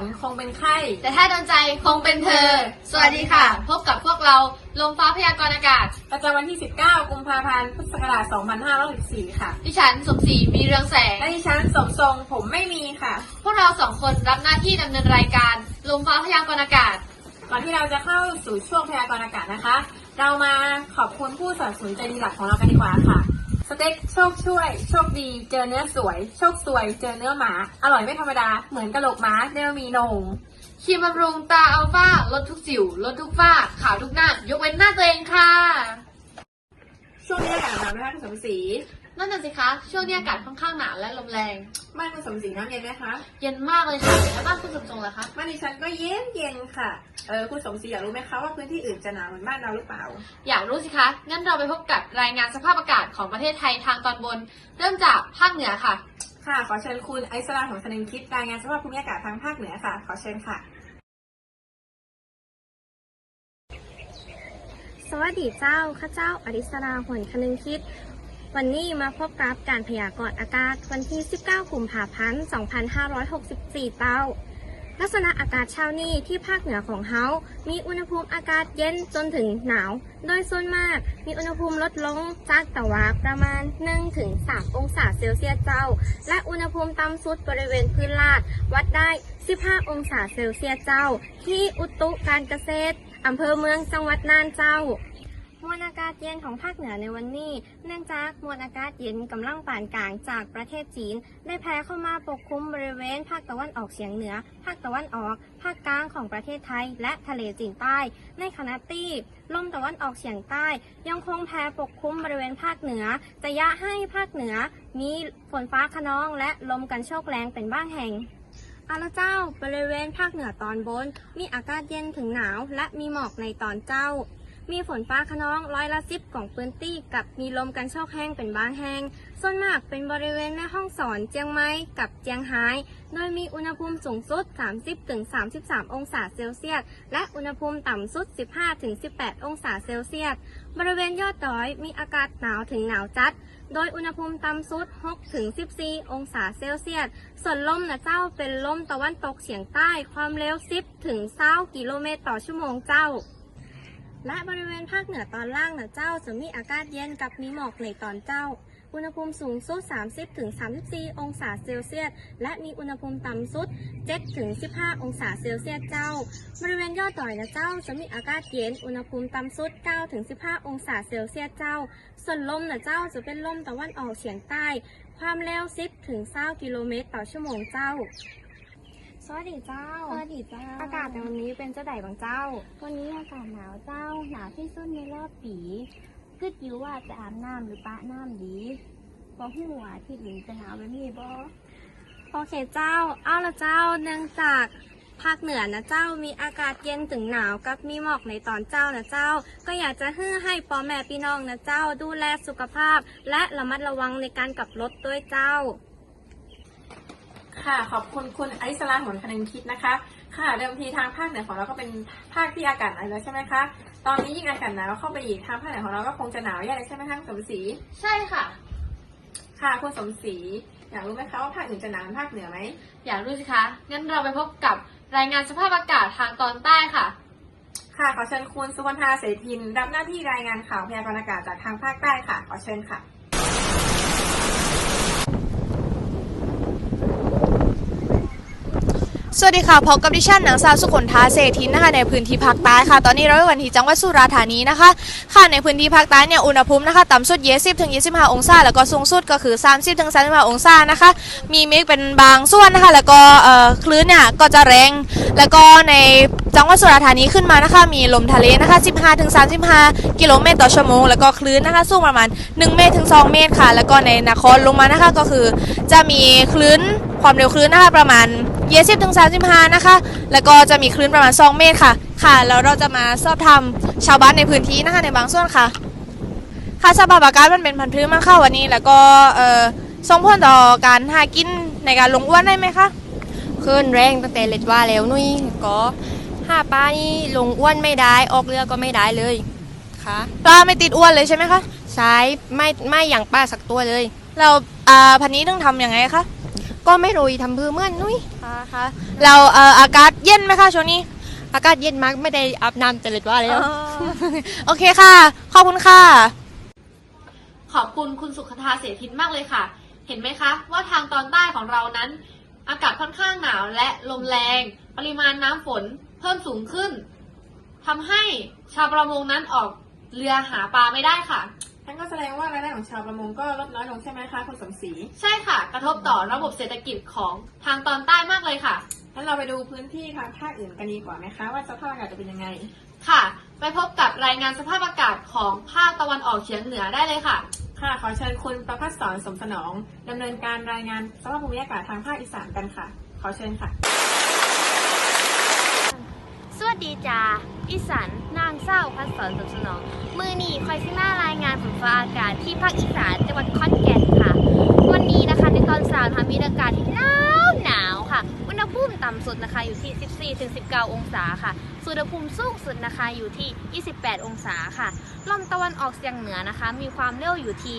นคงเป็นไข้ แต่ถ้าโดนใจคงเป็นเธอ สวัสดีค่ะ พบกับพวกเราลมฟ้าพยากรณ์อากาศ ประจำวันที่ 19 กุมภาพันธ์ พุทธศักราช 2564 ค่ะ ดิฉันสมศรีมีเรืองแสง และดิฉันสมทรงผมไม่มีค่ะ พวกเราสองคนรับหน้าที่ดำเนินรายการลมฟ้าพยากรณ์อากาศ ก่อนที่เราจะเข้าสู่ช่วงพยากรณ์อากาศนะคะ เรามาขอบคุณผู้สนับสนุนใจดีหลักของเรากันดีกว่าค่ะ สเต็กโชคช่วย โชคดี เจอเนื้อสวย โชคสวย เจอเนื้อหมา อร่อยไม่ธรรมดา เหมือนกะโหลกหมาเนื้อมีนงครีมบำรุงตาอัลฟาลดทุกสิว ลดทุกฝ้า ขาวทุกหน้า ยกเว้นหน้าตัวเองค่ะ ช่วงนี้อากาศหนาวไหมคะคุณสมศรี นั่นน่ะสิคะ ช่วงนี้อากาศค่อนข้างหนาวและลมแรง บ้านคุณสมศรีน้ำเย็นไหมคะเย็นมากเลยค่ะแล้วบ้านคุณสมทรงล่ะคะ บ้านดิฉันก็เย็นเย็นๆค่ะ เออคุณสมศรีอยากรู้ไหมคะว่าพื้นที่อื่นจะหนาวเหมือนบ้านเราหรือเปล่า อยากรู้สิคะ งั้นเราไปพบกับรายงานสภาพอากาศของประเทศไทยทางตอนบน เริ่มจากภาคเหนือค่ะ ค่ะ ขอเชิญคุณไอซ์ราของคนึงคิดรายงานสภาพภูมิอากาศทางภาคเหนือค่ะ ขอเชิญค่ะ สวัสดีเจ้า ข้าเจ้าอริสราหวนคนึงคิด วันนี้มาพบกับการพยากรณ์อากาศวันที่ 19 กุมภาพันธ์ 2564 เต้า ลักษณะอากาศเช้านี้ที่ภาคเหนือของเฮา มีอุณหภูมิอากาศเย็นจนถึงหนาว โดยส่วนมากมีอุณหภูมิลดลงจากตะวันประมาณ 1-3 องศาเซลเซียสเจ้า และอุณหภูมิต่ำสุดบริเวณพื้นลาดวัดได้ 15 องศาเซลเซียสเจ้า ที่อุตุการเกษตรอำเภอเมืองจังหวัดน่านเจ้า มวลอากาศเย็นของภาคเหนือในวันนี้ เนื่องจากมวลอากาศเย็นกำลังปานกลางจากประเทศจีน ได้แผ่เข้ามาปกคลุมบริเวณภาคตะวันออกเฉียงเหนือ ภาคตะวันออก ภาคกลางของประเทศไทย และทะเลจีนใต้ ในขณะที่ลมตะวันออกเฉียงใต้ ยังคงแผ่ปกคลุมบริเวณภาคเหนือ จะยะให้ภาคเหนือ มีฝนฟ้าขนองและลมกันโชกแรงเป็นบ้างแห่งอาละเจ้า บริเวณภาคเหนือตอนบน มีอากาศเย็นถึงหนาว และมีหมอกในตอนเจ้า มีฝนฟ้าขนองร้อยละสิบของพื้นที่กับมีลมกันโชกแห้งเป็นบางแห่งส่วนมากเป็นบริเวณแม่ห้องสอนเจียงไม้กับเจียงไฮ้โดยมีอุณหภูมิสูงสุด 30-33 องศาเซลเซียส และอุณหภูมิต่ำสุด 15-18 องศาเซลเซียส บริเวณยอดดอยมีอากาศหนาวถึงหนาวจัด โดยอุณหภูมิต่ำสุด 6-14 องศาเซลเซียส ส่วนลมนะเจ้าเป็นลมตะวันตกเฉียงใต้ความเร็ว 10ถึง20กิโลเมตรต่อชั่วโมงเจ้า และบริเวณภาคเหนือตอนล่างนะเจ้าจะมีอากาศเย็นกับมีหมอกในตอนเจ้า อุณหภูมิสูงสุด 30ถึง34 องศาเซลเซียส และมีอุณหภูมิต่ำสุด7ถึง15 องศาเซลเซียสเจ้า บริเวณยอดดอยนะเจ้าจะมีอากาศเย็น อุณหภูมิต่ำสุด9ถึง15 องศาเซลเซียสเจ้า ส่วนลมนะเจ้าจะเป็นลมตะวันออกเฉียงใต้ ความเร็ว 10ถึง20กิโลเมตรต่อชั่วโมงเจ้า สวัสดีเจ้า สวัสดีเจ้า อากาศในวันนี้เป็นเจ้าใดบางเจ้า วันนี้อากาศหนาวเจ้า หนาวที่สุดในรอบปีคิดอยู่ว่าจะอาบน้ำหรือปะน้ำดีเพราะหัวที่หลิงจะหนาวแบบนี้บ่โอเคเจ้า เอาละเจ้า เนื่องจากภาคเหนือนะเจ้ามีอากาศเย็นถึงหนาวกับมีหมอกในตอนเจ้านะเจ้า ก็อยากจะให้ให้พ่อแม่พี่น้องนะเจ้า ดูแลสุขภาพ และระมัดระวังในการขับรถด้วยเจ้า ค่ะ ขอบคุณคุณไอซ์ราหวนคนึงคิดนะคะ ค่ะ เดิมทีทางภาคเหนือของเราก็เป็นภาคที่อากาศหนาวแล้วใช่ไหมคะ ตอนนี้ยิ่งอากาศหนาวเข้าไปอีกทางภาคเหนือของเราก็คงจะหนาวแย่เลยใช่ไหมคะคุณสมศรี ใช่ค่ะ ค่ะคุณสมศรี อยากรู้ไหมคะว่าภาคอื่นจะหนาวเหมือนภาคเหนือไหม อยากรู้สิคะ งั้นเราไปพบกับรายงานสภาพอากาศทางตอนใต้ค่ะ ค่ะ ขอเชิญคุณสุวรรณาเสถินรับหน้าที่รายงานข่าวพยากรณ์อากาศจากทางภาคใต้ค่ะ ขอเชิญค่ะ สวัสดีค่ะพบกับดิฉันนางสาวสุขนทาเศรษฐินนะคะในพื้นที่ภาคใต้ค่ะ ตอนนี้เราอยู่กันที่จังหวัดสุราษฎร์ธานีนะคะ ค่ะในพื้นที่ภาคใต้เนี่ยอุณหภูมินะคะต่ำสุด 20ถึง25 องศา แล้วก็สูงสุดก็คือ 30ถึง35องศานะคะ มีเมฆเป็นบางส่วนนะคะ แล้วก็เอ่อคลื่นเนี่ยก็จะแรง แล้วก็ในจังหวัดสุราษฎร์ธานีขึ้นมานะคะ มีลมทะเลนะคะ 15ถึง35 กิโลเมตรต่อชั่วโมง แล้วก็คลื่นนะคะสูงประมาณ 1 เมตรถึง 2 เมตรค่ะ แล้วก็ในนครลงมานะคะก็คือ จะมีคลื่นความเร็วคลื่นนะคะประมาณ 20ถึง35 นะคะ แล้วก็จะมีคลื่นประมาณ 2 เมตรค่ะ ค่ะ แล้วเราจะมาสอบถามชาวบ้านในพื้นที่นะคะในบางส่วนค่ะ ค่ะสภาพอากาศมันเป็นพันธุ์พื้นมากค่ะวันนี้ แล้วก็เอ่อส่งผลต่อการหากินในการลงอ้วนได้ไหมคะขึ้นแรงตั้งแต่เล็ดว่าแล้วนุ้ยก็ห้าปลานี่ลงอ้วนไม่ได้ออกเรือก็ไม่ได้เลยค่ะปลาไม่ติดอ้วนเลยใช่ไหมคะใช้ไม่ไม่อย่างป้าสักตัวเลย เราอ่าพันธุ์นี้ต้องทำยังไงคะ ก็ไม่รู้ทำพื้นเหมื่อนนุ้ยค่ะค่ะเราเอ่ออากาศเย็นไหมคะช่วงนี้ อากาศเย็นมากไม่ได้อาบน้ำแต่เลยว่าเลยโอเคค่ะ ขอบคุณค่ะ ขอบคุณคุณสุขทาเสถินมากเลยค่ะ เห็นไหมคะ ว่าทางตอนใต้ของเรานั้น อากาศค่อนข้างหนาวและลมแรง ปริมาณน้ำฝนเพิ่มสูงขึ้นทำให้ชาวประมงนั้นออกเรือหาปลาไม่ได้ค่ะนั่นก็แสดงว่ารายได้ ของชาวประมงก็ลดน้อยลงใช่ไหมคะคุณสมศรีใช่ค่ะ กระทบต่อระบบเศรษฐกิจของทางตอนใต้มากเลยค่ะ งั้นเราไปดูพื้นที่ทางภาคอื่นกันดีกว่าไหมคะ ว่าสภาพอากาศจะเป็นยังไง ค่ะ ไปพบกับรายงานสภาพอากาศของภาคตะวันออกเฉียงเหนือได้เลยค่ะ ค่ะขอเชิญคุณประพัฒสอนสมสนองดำเนินการรายงานสภาพภูมิอากาศทางภาคอีสานกันค่ะ ขอเชิญค่ะ สวัสดีจ้าอีสันนางเศร้าพัดสอนสมสนอง มือนีคอยซิมารายงานฝนฟ้าอากาศที่ภาคอีสานจังหวัดขอนแก่นค่ะ วันนี้นะคะในตอนเช้านะคะมีอากาศที่หนาวหนาวค่ะ อุณหภูมิต่ำสุดนะคะอยู่ที่ 14-19 องศาค่ะส่วนอุณหภูมิสูงสุดนะคะอยู่ที่ 28 องศาค่ะ ลมตะวันออกเฉียงเหนือนะคะ มีความเร็วอยู่ที่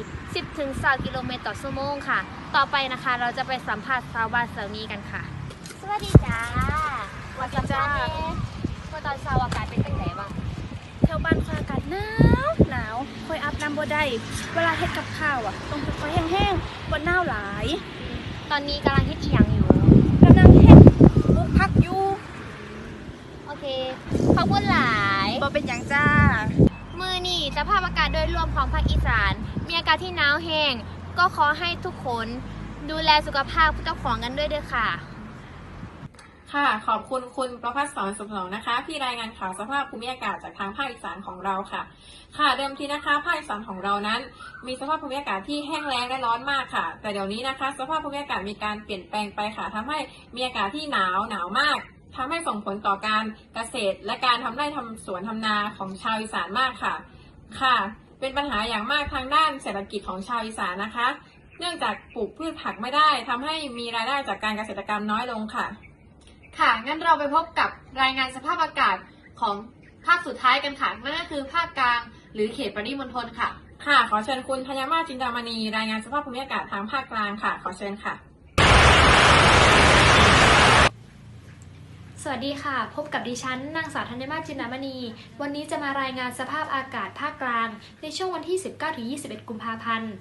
10-20กิโลเมตรต่อชั่วโมงค่ะ ต่อไปนะคะเราจะไปสัมภาษณ์ชาวบ้านเซานี้กันค่ะ สวัสดีจ้าวันจ้าเมื่อ ตอนเช้าอากาศเป็นจังไหนบ้างแถวบ้านคอยอากาศหนาวหนาวคอยอาบน้ำบ่ได้เวลาเฮ็ดกับข้าวอะต้องคอยแห้งๆบ่หนาวหลาย ตอนนี้กำลังเฮ็ดอีหยังอยู่กำลังเฮ็ดปลูกผักอยู่โอเคขอบคุณหลายบ่เป็นหยังจ้า มือนี่สภาพอากาศโดยรวมของภาคอีสาน มีอากาศที่หนาวแห้งก็ขอให้ทุกคนดูแลสุขภาพเจ้าของกันด้วยเด้อค่ะ ค่ะ ขอบคุณคุณประพัฒสอนสมสนองนะคะ ที่รายงานข่าวสภาพภูมิอากาศจากทางภาคอีสานของเราค่ะ ค่ะเดิมทีนะคะภาคอีสานของเรานั้น มีสภาพภูมิอากาศที่แห้งแล้งและร้อนมากค่ะ แต่เดี๋ยวนี้นะคะ สภาพภูมิอากาศมีการเปลี่ยนแปลงไปค่ะทำให้มีอากาศที่หนาวหนาวมากทำให้ส่งผลต่อการเกษตร และการทำไร่ทำสวนทำนาของชาวอีสานมากค่ะ ค่ะ เป็นปัญหาอย่างมากทางด้านเศรษฐกิจของชาวอีสานนะคะ เนื่องจากปลูกพืชผักไม่ได้ทำให้มีรายได้จากการเกษตรกรรมน้อยลงค่ะ ค่ะ งั้นเราไปพบกับรายงานสภาพอากาศของภาคสุดท้ายกันค่ะ นั่นก็คือภาคกลาง หรือเขตปริมณฑลค่ะ ค่ะ ขอเชิญคุณธัญมาศจินดามณี รายงานสภาพภูมิอากาศทางภาคกลางค่ะ ขอเชิญค่ะ สวัสดีค่ะ พบกับดิฉันนางสาวธัญมาศจินดามณี วันนี้จะมารายงานสภาพอากาศภาคกลาง ในช่วงวันที่ 19-21 กุมภาพันธ์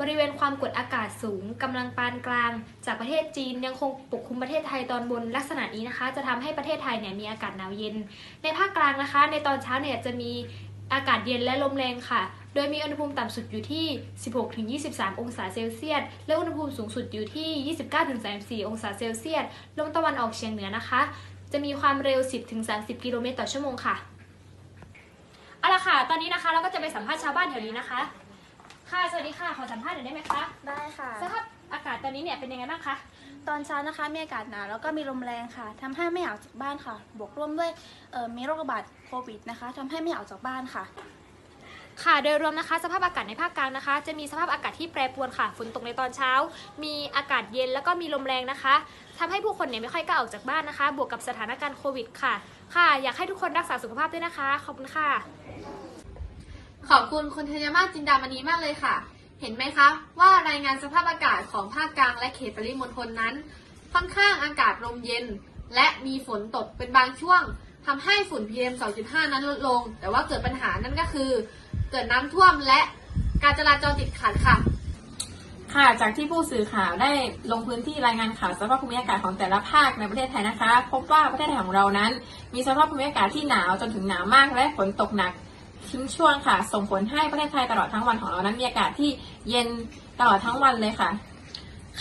บริเวณความกดอากาศสูงกำลังปานกลาง จากประเทศจีนยังคงปกคลุมประเทศไทยตอนบนลักษณะนี้นะคะ จะทำให้ประเทศไทยเนี่ยมีอากาศหนาวเย็น ในภาคกลางนะคะ ในตอนเช้าเนี่ยจะมีอากาศเย็นและลมแรงค่ะ โดยมีอุณหภูมิต่ำสุดอยู่ที่ 16-23 องศาเซลเซียส และอุณหภูมิสูงสุดอยู่ที่ 29-34 องศาเซลเซียส ลมตะวันออกเฉียงเหนือนะคะ จะมีความเร็ว 10-30 กิโลเมตรต่อชั่วโมงค่ะ เอาละค่ะ ตอนนี้นะคะเราก็จะไปสัมภาษณ์ชาวบ้านแถวนี้นะคะ ค่ะสวัสดีค่ะขอสัมภาษณ์หน่อยได้ไหมคะได้ค่ะ สภาพอากาศตอนนี้เนี่ยเป็นยังไงบ้างคะตอนเช้านะคะมีอากาศหนาวแล้วก็มีลมแรงค่ะทำให้ไม่อยากออกจากบ้านค่ะ บวกร่วมด้วยเอ่อมีโรคระบาดโควิดนะคะทำให้ไม่อยากออกจากบ้านค่ะ ค่ะโดยรวมนะคะ สภาพอากาศในภาคกลางนะคะ จะมีสภาพอากาศที่แปรปรวนค่ะฝนตกในตอนเช้า มีอากาศเย็นแล้วก็มีลมแรงนะคะทำให้ผู้คนเนี่ยไม่ค่อยกล้าออกจากบ้านนะคะ บวกกับสถานการณ์โควิดค่ะ ค่ะ อยากให้ทุกคนรักษาสุขภาพด้วยนะคะขอบคุณค่ะ ขอบคุณคุณธัญมาจินดามณีมากเลยค่ะ เห็นไหมคะ ว่ารายงานสภาพอากาศของภาคกลางและเขตปริมณฑลนั้น ค่อนข้างอากาศลมเย็น และมีฝนตกเป็นบางช่วงทำให้ฝุ่น PM 2.5 นั้นลดลง แต่ว่าเกิดปัญหานั่นก็คือ เกิดน้ำท่วมและการจราจรติดขัดค่ะ ค่ะ จากที่ผู้สื่อข่าวได้ลงพื้นที่รายงานข่าวสภาพภูมิอากาศของแต่ละภาคในประเทศไทยนะคะ พบว่าประเทศไทยของเรานั้น มีสภาพภูมิอากาศที่หนาวจนถึงหนาวมากและฝนตกหนัก ทิ้งช่วงค่ะ ส่งผลให้ประเทศไทยตลอดทั้งวันของเรานั้นมีอากาศที่เย็นตลอดทั้งวันเลยค่ะ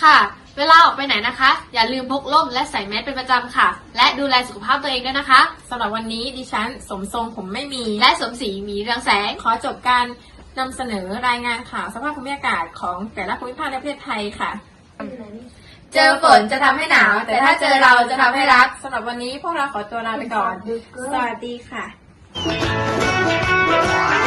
ค่ะ เวลาออกไปไหนนะคะ อย่าลืมพกร่มและใส่แมสเป็นประจำค่ะ และดูแลสุขภาพตัวเองด้วยนะคะสำหรับวันนี้ดิฉันสมทรงผมไม่มี และสวมสีหมีเรืองแสง ขอจบการนำเสนอรายงานข่าวสภาพภูมิอากาศของแต่ละภูมิภาคในประเทศไทยค่ะ เจอฝนจะทำให้หนาว แต่ถ้าเจอเราจะทำให้รักสำหรับวันนี้พวกเราขอตัวลาไปก่อน สวัสดีค่ะ ข